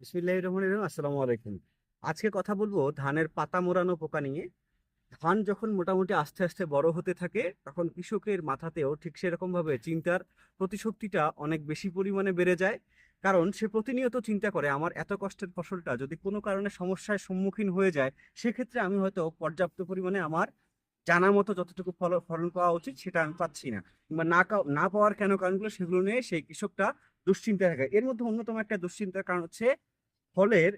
বিসমিল্লাহির রহমানির রহিম, আসসালামু আলাইকুম। আজকে কথা বলব ধানের পাতা মোড়ানো পোকা নিয়ে। ধান যখন মোটামুটি আস্তে আস্তে বড় হতে থাকে, তখন কৃষকের মাথাতেও ঠিক সেরকম ভাবে চিন্তার প্রতিশক্তিটা অনেক বেশি পরিমাণে বেড়ে যায়। কারণ সে প্রতিনিয়ত চিন্তা করে, আমার এত কষ্টের ফসলটা যদি কোনো কারণে সমস্যার সম্মুখীন হয়ে যায়, সেক্ষেত্রে আমি হয়তো পর্যাপ্ত পরিমাণে আমার জানা মতো যতটুকু ফল, ফলন পাওয়া উচিত সেটা আমি পাচ্ছি না। কিংবা না না পাওয়ার কেন কারণগুলো সেগুলো নিয়ে সেই কৃষকটা দুশ্চিন্তায় থাকে। এর মধ্যে অন্যতম একটা দুশ্চিন্তার কারণ হচ্ছে ফলের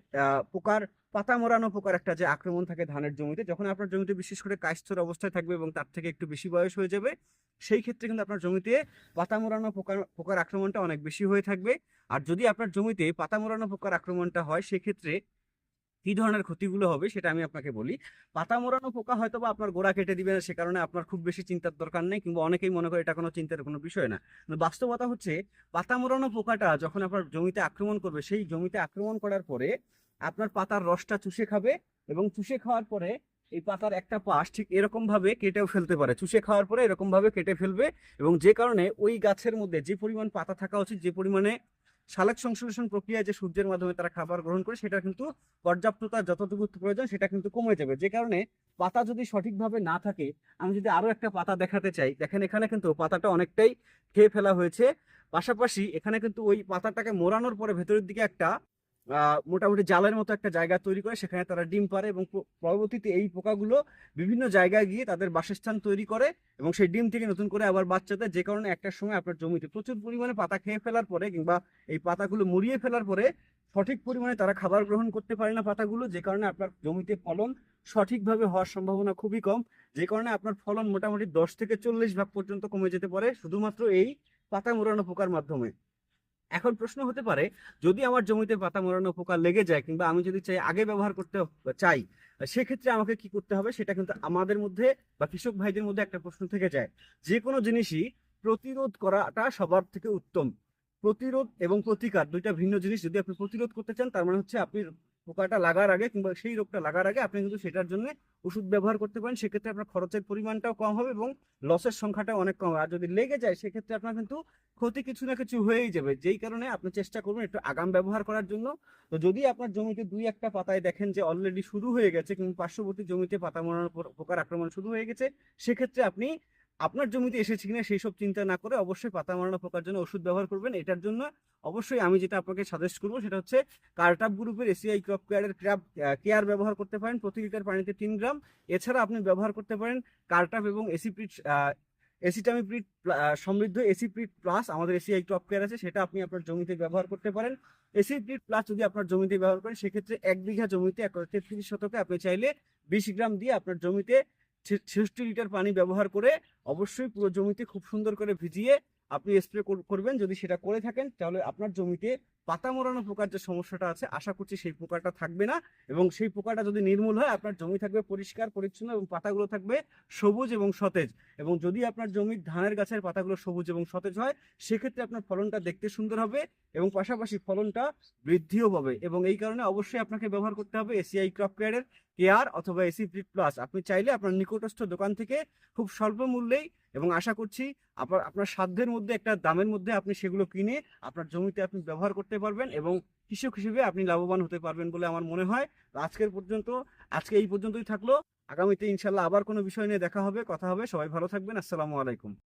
পোকার, পাতা মোড়ানো পোকার একটা যে আক্রমণ থাকে ধানের জমিতে, যখন আপনার জমিতে বিশেষ করে কায়স্থর অবস্থায় থাকবে এবং তার থেকে একটু বেশি বয়স হয়ে যাবে, সেই ক্ষেত্রে কিন্তু আপনার জমিতে পাতা মোড়ানো পোকার পোকার আক্রমণটা অনেক বেশি হয়ে থাকবে। আর যদি আপনার জমিতে পাতা মোড়ানো পোকার আক্রমণটা হয়, সেক্ষেত্রে কি ধরনের ক্ষতিগুলো হবে সেটা আমি আপনাকে বলি। পাতা মোড়ানো পোকা হয়তো বা আপনার গোড়া কেটে দিবে না সে কারণে আপনার খুব বেশি চিন্তার দরকার নেই কিংবা অনেকেই মনে করে এটা কোনো চিন্তার কোনো বিষয় না। বাস্তবতা হচ্ছে, পাতা মোড়ানো পোকাটা যখন আপনার জমিতে আক্রমণ করবে, সেই জমিতে আক্রমণ করার পরে আপনার পাতার রসটা চুষে খাবে এবং চুষে খাওয়ার পরে এই পাতার একটা পাশ ঠিক এরকম ভাবে কেটেও ফেলতে পারে। চুষে খাওয়ার পরে এরকম ভাবে কেটে ফেলবে এবং যে কারণে ওই গাছের মধ্যে যে পরিমাণ পাতা থাকা উচিত, যে পরিমাণে সালেক সংশ্লেষণ প্রক্রিয়ায় যে সূর্যের মাধ্যমে তারা খাবার গ্রহণ করে, সেটা কিন্তু পর্যাপ্ততা যতটুকু প্রয়োজন, সেটা কিন্তু কমে যাবে। যে কারণে পাতা যদি সঠিকভাবে না থাকে, আমি যদি আরও একটা পাতা দেখাতে চাই, দেখেন এখানে কিন্তু পাতাটা অনেকটাই খেয়ে ফেলা হয়েছে। পাশাপাশি এখানে কিন্তু ওই পাতাটাকে মোড়ানোর পরে ভেতরের দিকে একটা মোটামুটি জালের মতো একটা জায়গা তৈরি করে সেখানে তারা ডিম পারে এবং পরবর্তীতে এই পোকাগুলো বিভিন্ন জায়গায় গিয়ে তাদের বাসস্থান তৈরি করে এবং সেই ডিম থেকে নতুন করে আবার বাচ্চা দেয় যে কারণে একটা সময় আপনার জমিতে প্রচুর পরিমাণে পাতা খেয়ে ফেলার পরে কিংবা এই পাতাগুলো মুড়িয়ে ফেলার পরে সঠিক পরিমাণে তারা খাবার গ্রহণ করতে পারে না পাতাগুলো, যে কারণে আপনার জমিতে ফলন সঠিকভাবে হওয়ার সম্ভাবনা খুবই কম, যে কারণে আপনার ফলন মোটামুটি দশ থেকে চল্লিশ ভাগ পর্যন্ত কমে যেতে পারে, শুধুমাত্র এই পাতা মোড়ানো পোকার মাধ্যমে। এখন প্রশ্ন হতে পারে, যদি আমার জমিতে পাতা মোড়ানো পোকা লেগে যায় কিংবা আমি যদি চাই আগে ব্যবহার করতে চাই, সেক্ষেত্রে আমাকে কি করতে হবে? সেটা কিন্তু আমাদের মধ্যে বা কৃষক ভাইদের মধ্যে একটা প্রশ্ন থেকে যায়। যে কোনো জিনিসই প্রতিরোধ করাটা সবার থেকে উত্তম। প্রতিরোধ এবং প্রতিকার দুইটা ভিন্ন জিনিস। যদি আপনি প্রতিরোধ করতে চান, তার মানে হচ্ছে আপনি পোকাটা লাগার আগে কিংবা সেই রোগটা লাগার আগে আপনি কিন্তু সেটার জন্য ওষুধ ব্যবহার করতে পারেন। সেক্ষেত্রে আপনার খরচের পরিমাণটাও কম হবে এবং লসের সংখ্যাটাও অনেক কম হবে। আর যদি লেগে যায়, সেক্ষেত্রে আপনার কিন্তু ক্ষতি কিছু না কিছু হয়েই যাবে। যেই কারণে আপনি চেষ্টা করবেন একটু আগাম ব্যবহার করার জন্য। তো যদি আপনার জমিতে দুই একটা পাতায় দেখেন যে অলরেডি শুরু হয়ে গেছে কিংবা পার্শ্ববর্তী জমিতে পাতা মরানোর পোকার আক্রমণ শুরু হয়ে গেছে, সেক্ষেত্রে আপনি আপনার জমিতে এসেছে কিনা সেই সব চিন্তা না করে অবশ্যই পাতা মারানো পোকার জন্য ওষুধ ব্যবহার করবেন। এটার জন্য অবশ্যই আমি যেটা আপনাকে সাজেস্ট করব সেটা হচ্ছে কার্টাপ গ্রুপের এসিআই ক্রপ কেয়ারের ক্র্যাপ কেয়ার ব্যবহার করতে পারেন। প্রতি লিটার পানিতে তিন গ্রাম। এছাড়া আপনি ব্যবহার করতে পারেন কার্টাপ এবং এসিপ্রিট এসিটামিপ্রিট সমৃদ্ধ এসিপ্রিট প্লাস আমাদের এসিআই ক্রপ কেয়ার আছে। সেটা আপনি আপনার জমিতে ব্যবহার করতে পারেন। এসিপ্রিট প্লাস যদি আপনার জমিতে ব্যবহার করেন, সেক্ষেত্রে এক বিঘা জমিতে এক তেত্রিশ শতকে আপনি চাইলে বিশ গ্রাম দিয়ে আপনার জমিতে ছেষট্টি লিটার পানি ব্যবহার করে অবশ্যই পুরো জমিতে খুব সুন্দর করে ভিজিয়ে আপনি স্প্রে করবেন। যদি সেটা করে থাকেন, তাহলে আপনার জমিতে পাতা মোড়ানো পোকার যে সমস্যাটা আছে, আশা করছি সেই পোকাটা থাকবে না এবং সেই পোকাটা যদি নির্মূল হয়, আপনার জমি থাকবে পরিষ্কার, পরিচ্ছন্ন এবং পাতাগুলো থাকবে সবুজ এবং সতেজ। এবং যদি আপনার জমির ধানের গাছের পাতাগুলো সবুজ এবং সতেজ হয়, সেক্ষেত্রে আপনার ফলনটা দেখতে সুন্দর হবে এবং পাশাপাশি ফলনটা বৃদ্ধিও পাবে। এবং এই কারণে অবশ্যই আপনাকে ব্যবহার করতে হবে এসিআই ক্রপ কেয়ারের কেয়ার অথবা এসি প্রিট প্লাস আপনি চাইলে আপনার নিকটস্থ দোকান থেকে খুব স্বল্প মূল্যেই এবং আশা করছি আপনার আপনার সাধ্যের মধ্যে একটা দামের মধ্যে আপনি সেগুলো কিনে আপনার জমিতে আপনি ব্যবহার করতে পারবেন এবং কৃষক হিসেবে আপনি লাভবান হতে পারবেন বলে আমার মনে হয়। আজকের পর্যন্ত, আজকে এই পর্যন্তই থাকল। আগামীতে ইনশাল্লাহ আবার কোনো বিষয় নিয়ে দেখা হবে, কথা হবে। সবাই ভালো থাকবেন। আসসালামু আলাইকুম।